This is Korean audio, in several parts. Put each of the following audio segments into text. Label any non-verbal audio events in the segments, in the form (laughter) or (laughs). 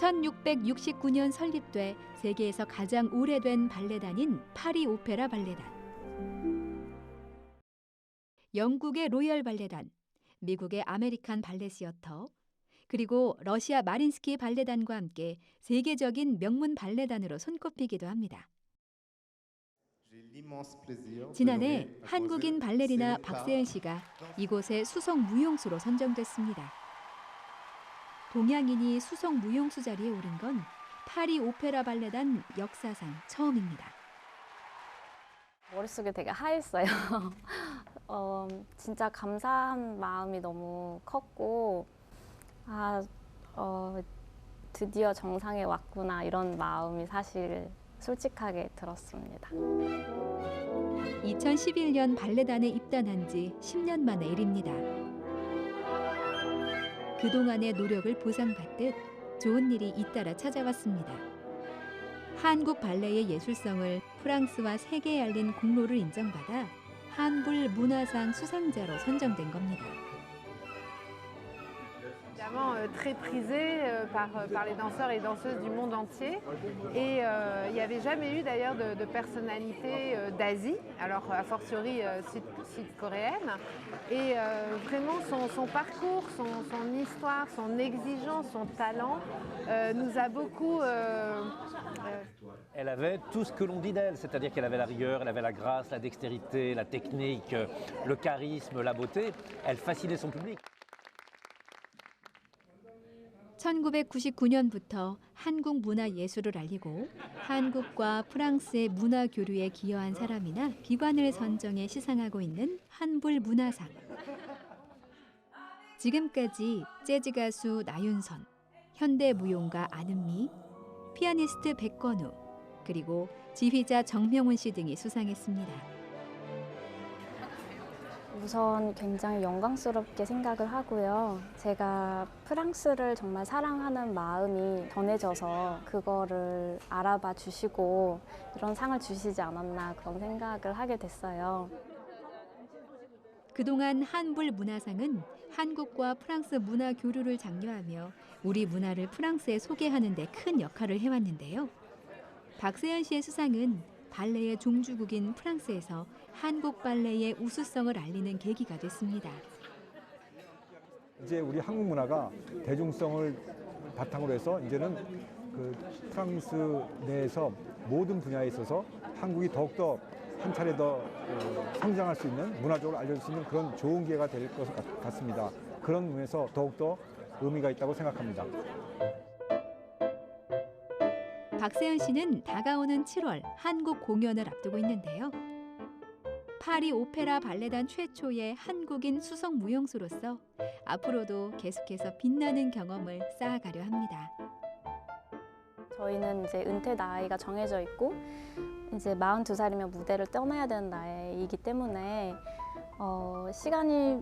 1669년 설립돼 세계에서 가장 오래된 발레단인 파리 오페라 발레단. 영국의 로열 발레단, 미국의 아메리칸 발레 시어터, 그리고 러시아 마린스키 발레단과 함께 세계적인 명문 발레단으로 손꼽히기도 합니다. 지난해 한국인 발레리나 박세은 씨가 이곳의 수석 무용수로 선정됐습니다. 동양인이 수석 무용수 자리에 오른 건 파리 오페라 발레단 역사상 처음입니다. 머릿속에 되게 하였어요. (laughs) 어, 진짜 감사한 마음이 너무 컸고, 아, 어, 드디어 정상에 왔구나, 이런 마음이 사실 솔직하게 들었습니다. 2011년 발레단에 입단한 지 10년 만의 일입니다. 그동안의 노력을 보상받듯 좋은 일이 잇따라 찾아왔습니다. 한국 발레의 예술성을 프랑스와 세계에 알린 공로를 인정받아 한불 문화상 수상자로 선정된 겁니다. Euh, très prisé euh, par, euh, par les danseurs et danseuses du monde entier. Et il n'y avait jamais eu d'ailleurs de, personnalité d'Asie, alors a fortiori sud- sud-coréenne. Et vraiment son, parcours, son, son histoire, son exigence, son talent nous a beaucoup... Elle avait tout ce que l'on dit d'elle, c'est-à-dire qu'elle avait la rigueur, elle avait la grâce, la dextérité, la technique, le charisme, la beauté. Elle fascinait son public. 1999년부터 한국 문화 예술을 알리고 한국과 프랑스의 문화 교류에 기여한 사람이나 기관을 선정해 시상하고 있는 한불 문화상. 지금까지 재즈 가수 나윤선, 현대 무용가 안은미, 피아니스트 백건우, 그리고 지휘자 정명훈 씨 등이 수상했습니다. 우선 굉장히 영광스럽게 생각을 하고요. 제가 프랑스를 정말 사랑하는 마음이 전해져서 그거를 알아봐 주시고 이런 상을 주시지 않았나 그런 생각을 하게 됐어요. 그동안 한불 문화상은 한국과 프랑스 문화 교류를 장려하며 우리 문화를 프랑스에 소개하는 데 큰 역할을 해왔는데요. 박세현 씨의 수상은 발레의 종주국인 프랑스에서 한국 발레의 우수성을 알리는 계기가 됐습니다. 이제 우리 한국 문화가 대중성을 바탕으로 해서 이제는 그 프랑스 내에서 모든 분야에 있어서 한국이 더욱더 한 차례 더 어, 성장할 수 있는 문화적으로 알려질 수 있는 그런 좋은 기회가 될 것 같습니다. 그런 의미에서 더욱더 의미가 있다고 생각합니다. 박세현 씨는 다가오는 7월 한국 공연을 앞두고 있는데요. 파리 오페라 발레단 최초의 한국인 수석 무용수로서 앞으로도 계속해서 빛나는 경험을 쌓아가려 합니다. 저희는 이제 은퇴 나이가 정해져 있고 이제 42살이면 무대를 떠나야 되는 나이이기 때문에 어, 시간이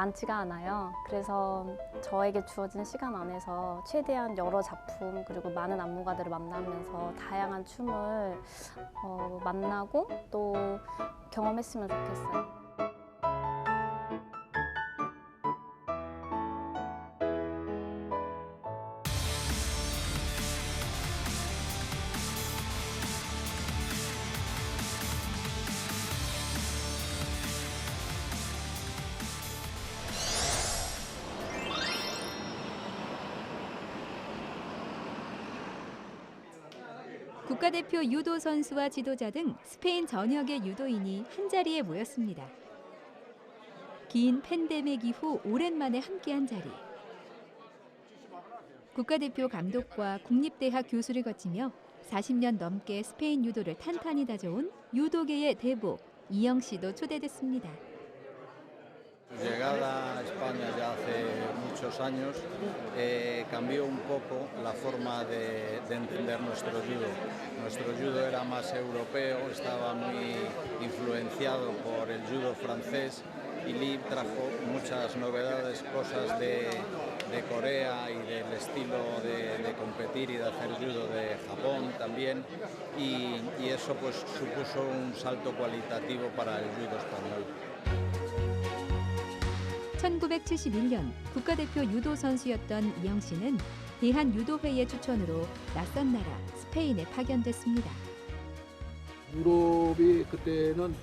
많지가 않아요. 그래서 저에게 주어진 시간 안에서 최대한 여러 작품 그리고 많은 안무가들을 만나면서 다양한 춤을 어, 만나고 또 경험했으면 좋겠어요. 국가대표 유도 선수와 지도자 등 스페인 전역의 유도인이 한 자리에 모였습니다. 긴 팬데믹 이후 오랜만에 함께한 자리. 국가대표 감독과 국립대학 교수를 거치며 40년 넘게 스페인 유도를 탄탄히 다져온 유도계의 대부 이영 씨도 초대됐습니다. Llegada muchos años eh, cambió un poco la forma de, de entender nuestro judo. Nuestro judo era más europeo, estaba muy influenciado por el judo francés y Lee trajo muchas novedades, cosas de, Corea y del estilo de, de competir y de hacer judo de Japón también y, y eso pues supuso un salto cualitativo para el judo español. 1971년 국가대표 유도 선수였던 이영 씨는 대한 유도회의 추천으로 낯선 나라 스페인에 파견됐습니다. 유럽이 그때는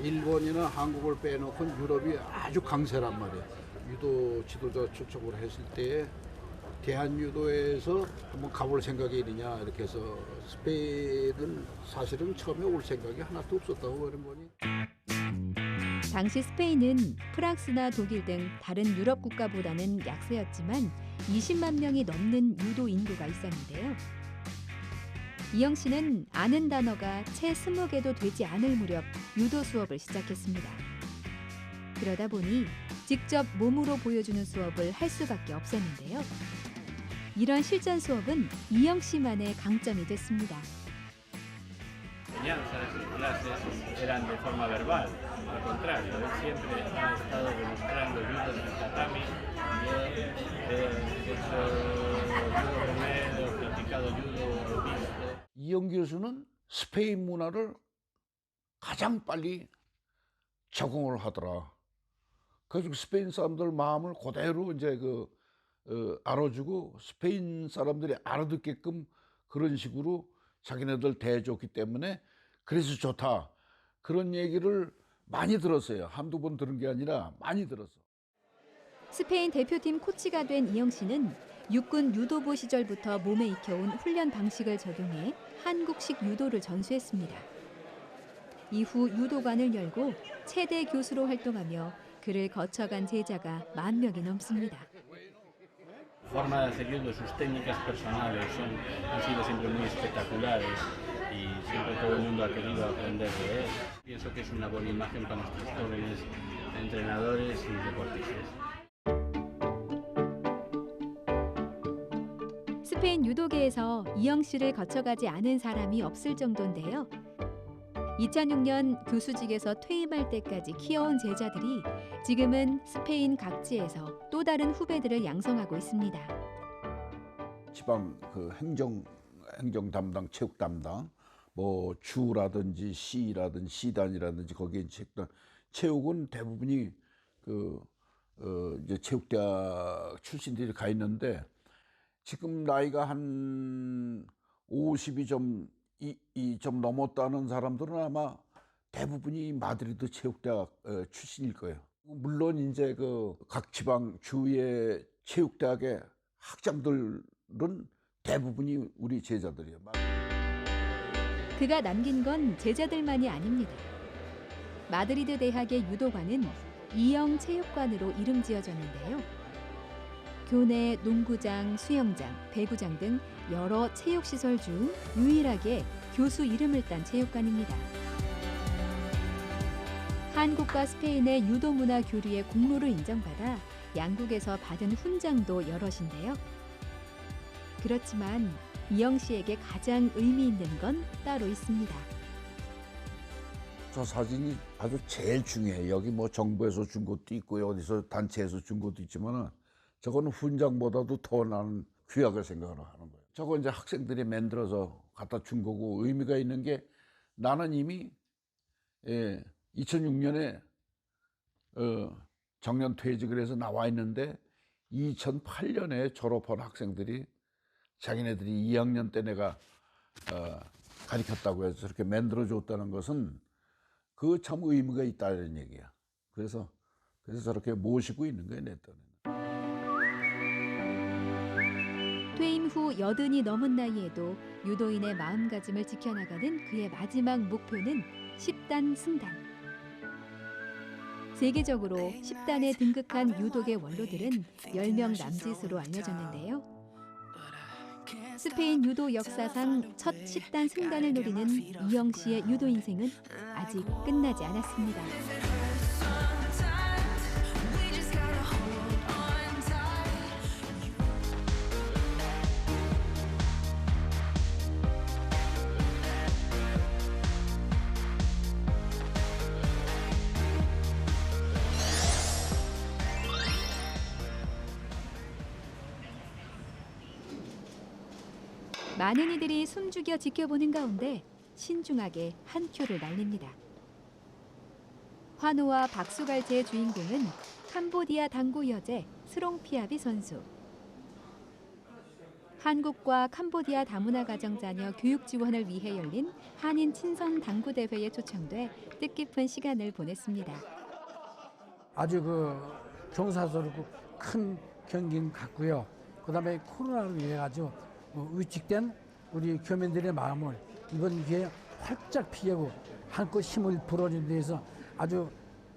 일본이나 한국을 빼놓고 유럽이 아주 강세란 말이에요. 유도 지도자 초청을 했을 때에 대한유도에서 한번 가볼 생각이 있느냐 이렇게 해서 스페인은 사실은 처음에 올 생각이 하나도 없었다고 그런 거니. 당시 스페인은 프랑스나 독일 등 다른 유럽 국가보다는 약세였지만 20만 명이 넘는 유도 인구가 있었는데요. 이영 씨는 아는 단어가 채 20개도 되지 않을 무렵 유도 수업을 시작했습니다. 그러다 보니 직접 몸으로 보여주는 수업을 할 수밖에 없었는데요. 이런 실전 수업은 이영 씨만의 강점이 됐습니다. Al contrario, él siempre ha estado demostrando judo en el tatami. Yo he hecho judo con él, he practicado judo, visto. 이영 교수는 스페인 문화를 가장 빨리 적응을 하더라. 그래서 스페인 사람들 마음을 그대로 이제 그 어, 알아주고 스페인 사람들이 알아듣게끔 그런 식으로 자기네들 대해줬기 때문에 그래서 좋다. 그런 얘기를 많이 들었어요. 한두 번 들은 게 아니라 많이 들었어. 스페인 대표팀 코치가 된 이영 씨는 육군 유도부 시절부터 몸에 익혀온 훈련 방식을 적용해 한국식 유도를 전수했습니다. 이후 유도관을 열고 최대 교수로 활동하며 그를 거쳐간 제자가 만 명이 넘습니다. Siempre todo el mundo ha querido aprender de él. Pienso que es una buena imagen para nuestros jóvenes entrenadores y deportistas. 스페인 유도계에서 이영 씨를 거쳐가지 않은 사람이 없을 정도인데요. 2006년 교수직에서 퇴임할 때까지 키워온 제자들이 지금은 스페인 각지에서 또 다른 후배들을 양성하고 있습니다. 지방 그 행정 행정 담당, 체육 담당, 뭐 주라든지 시라든지 시단이라든지 거기에 체육단 체육은 대부분이 그 어, 이제 체육대학 출신들이 가 있는데 지금 나이가 한 50이 좀 이, 이 좀 넘었다는 사람들은 아마 대부분이 마드리드 체육대학 어, 출신일 거예요. 물론 이제 그 각 지방 주의 체육대학의 학장들은 대부분이 우리 제자들이에요. 그가 남긴 건 제자들만이 아닙니다. 마드리드 대학의 유도관은 이영 체육관으로 이름 지어졌는데요. 교내 농구장, 수영장, 배구장 등 여러 체육시설 중 유일하게 교수 이름을 딴 체육관입니다. 한국과 스페인의 유도 문화 교류의 공로를 인정받아 양국에서 받은 훈장도 여럿인데요. 그렇지만 이영 씨에게 가장 의미 있는 건 따로 있습니다. 저 사진이 아주 제일 중요해요. 여기 뭐 정부에서 준 것도 있고요. 어디서 단체에서 준 것도 있지만은 저거는 훈장보다도 더 나는 귀하게 생각을 하는 거예요. 저거 이제 학생들이 만들어서 갖다 준 거고 의미가 있는 게 나는 이미 예, 2006년에 어, 정년 퇴직을 해서 나와 있는데 2008년에 졸업한 학생들이 자기네들이 2학년 때 내가 어, 가르쳤다고 해서 저렇게 만들어 줬다는 것은 그 참 의미가 있다는 얘기야. 그래서 그래서 저렇게 모시고 있는 거예요, 내 딴에는. 퇴임 후 여든이 넘은 나이에도 유도인의 마음가짐을 지켜나가는 그의 마지막 목표는 10단 승단. 세계적으로 10단에 등극한 유독의 원로들은 10명 남짓으로 알려졌는데요. 스페인 유도 역사상 첫 10단 승단을 노리는 이영 씨의 유도 인생은 아직 끝나지 않았습니다. 많은 이들이 숨죽여 지켜보는 가운데 신중하게 한 큐를 날립니다. 환호와 박수갈채의 주인공은 캄보디아 당구 여제 스롱피아비 선수. 한국과 캄보디아 다문화 가정 자녀 교육 지원을 위해 열린 한인 친선 당구 대회에 초청돼 뜻깊은 시간을 보냈습니다. 아주 그 경사스럽고 큰 경기인 것 같고요. 그다음에 코로나로 인해 가지고 어, 위축된 우리 교민들의 마음을 이번 기회에 활짝 피우고 한껏 힘을 불어준 데에서 아주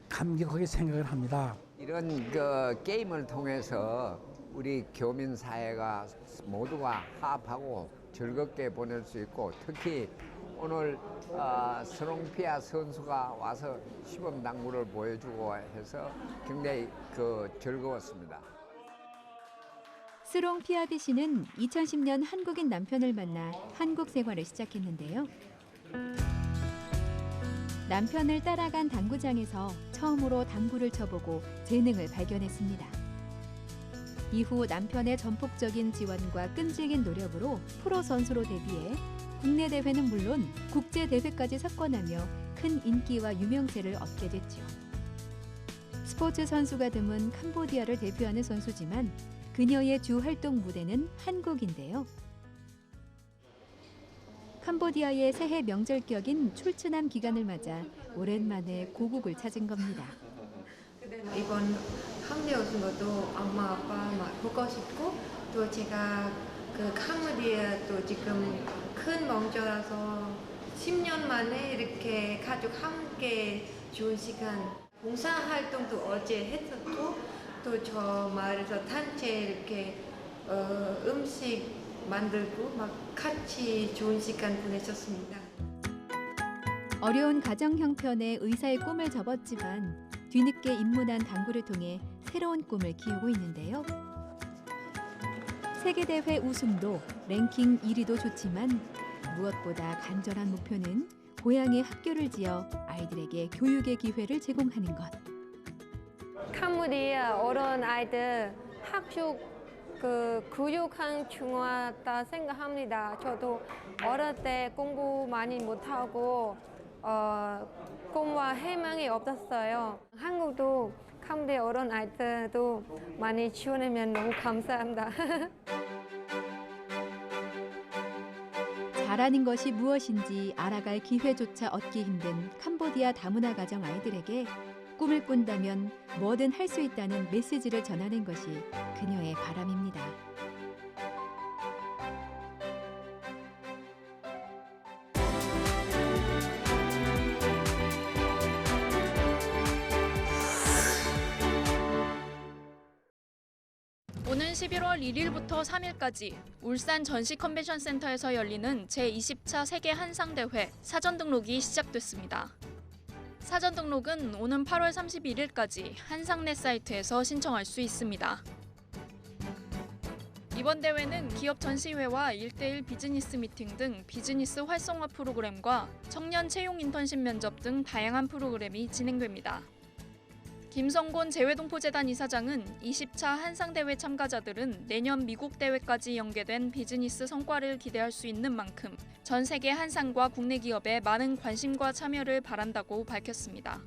감격하게 생각을 합니다. 이런 그 게임을 통해서 우리 교민 사회가 모두가 화합하고 즐겁게 보낼 수 있고 특히 오늘 어, 스롱피아 선수가 와서 시범 당구를 보여주고 해서 굉장히 그 즐거웠습니다. 스롱 피아비 씨는 2010년 한국인 남편을 만나 한국 생활을 시작했는데요. 남편을 따라간 당구장에서 처음으로 당구를 쳐보고 재능을 발견했습니다. 이후 남편의 전폭적인 지원과 끈질긴 노력으로 프로 선수로 데뷔해 국내 대회는 물론 국제 대회까지 석권하며 큰 인기와 유명세를 얻게 됐죠. 스포츠 선수가 드문 캄보디아를 대표하는 선수지만 그녀의 주 활동 무대는 한국인데요. 캄보디아의 새해 명절격인 출츠남 기간을 맞아 오랜만에 고국을 찾은 겁니다. 이번 한국에 오신 것도 엄마 아빠 막 보고 싶고 또 제가 그 캄보디아 또 지금 큰 명절라서 10년 만에 이렇게 가족 함께 좋은 시간 봉사 활동도 어제 했었고 또 저 마을에서 단체 이렇게 어, 음식 만들고 막 같이 좋은 시간 보내셨습니다. 어려운 가정 형편에 의사의 꿈을 접었지만 뒤늦게 입문한 당구를 통해 새로운 꿈을 키우고 있는데요. 세계대회 우승도 랭킹 1위도 좋지만 무엇보다 간절한 목표는 고향에 학교를 지어 아이들에게 교육의 기회를 제공하는 것. 캄보디아 어른 아이들 학교 그 교육한 중요하다 생각합니다. 저도 어릴 때 공부 많이 못하고 어, 꿈과 희망이 없었어요. 한국도 캄보디아 어른 아이들도 많이 지원하면 너무 감사합니다. (laughs) 잘하는 것이 무엇인지 알아갈 기회조차 얻기 힘든 캄보디아 다문화 가정 아이들에게 꿈을 꾼다면 뭐든 할 수 있다는 메시지를 전하는 것이 그녀의 바람입니다. 오는 11월 1일부터 3일까지 울산 전시 컨벤션 센터에서 열리는 제20차 세계 한상 대회 사전 등록이 시작됐습니다. 사전 등록은 오는 8월 31일까지 한상넷 사이트에서 신청할 수 있습니다. 이번 대회는 기업 전시회와 1대1 비즈니스 미팅 등 비즈니스 활성화 프로그램과 청년 채용 인턴십 면접 등 다양한 프로그램이 진행됩니다. 김성곤 재외동포재단 이사장은 20차 한상대회 참가자들은 내년 미국 대회까지 연계된 비즈니스 성과를 기대할 수 있는 만큼 전 세계 한상과 국내 기업에 많은 관심과 참여를 바란다고 밝혔습니다.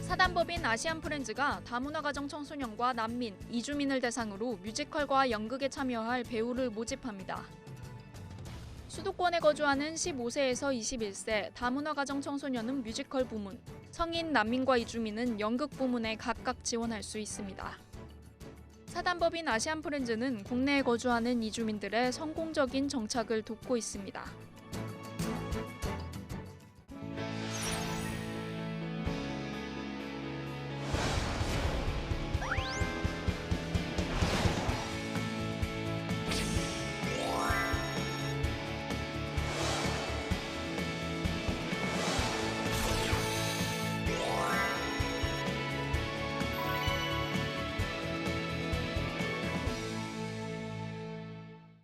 사단법인 아시안프렌즈가 다문화 가정 청소년과 난민, 이주민을 대상으로 뮤지컬과 연극에 참여할 배우를 모집합니다. 수도권에 거주하는 15세에서 21세 다문화 가정 청소년은 뮤지컬 부문, 성인 난민과 이주민은 연극 부문에 각각 지원할 수 있습니다. 사단법인 아시안프렌즈는 국내에 거주하는 이주민들의 성공적인 정착을 돕고 있습니다.